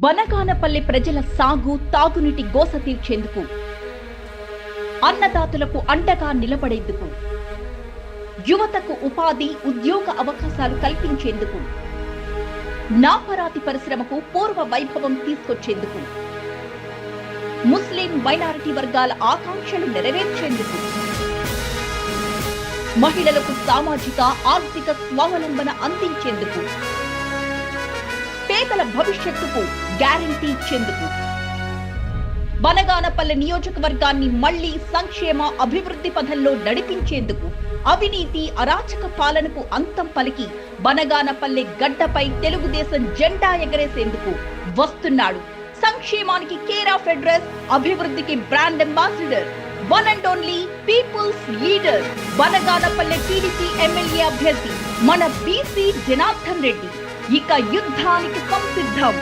బనగానపల్లి ప్రజల సాగు తాగునీటి గోస తీర్చేందుకు అన్నదాతలకు అండగా నిలబడేందుకు యువతకు ఉపాధి ఉద్యోగ అవకాశాలు కల్పించేందుకు నాపరాతి పరిశ్రమకు పూర్వ వైభవం తీసుకొచ్చేందుకు ముస్లిం మైనారిటీ వర్గాల ఆకాంక్షలు నెరవేర్చేందుకు మహిళలకు సామాజిక ఆర్థిక స్వావలంబన అందించేందుకు పేదల భవిష్యత్తుకు గ్యారంటీ ఇచ్చేందుకు బనగానపల్లె నియోజకవర్గాన్ని మళ్ళీ సంక్షేమ అభివృద్ధి పథంలో నడిపించేందుకు అవినీతి అరాచక పాలనకు అంతం పలికి బనగానపల్లె గడ్డపై తెలుగుదేశం జెండా ఎగరేసేందుకు వస్తున్నాడు. సంక్షేమానికి కేర్ ఆఫ్ అడ్రస్ అభివృద్ధికి brand ambassador one and only people's leader Banaganapalle TDP MLA అభ్యర్థి మన బీసీ జనార్దన్ రెడ్డి. ఇక యుద్ధానికి సంసిద్ధం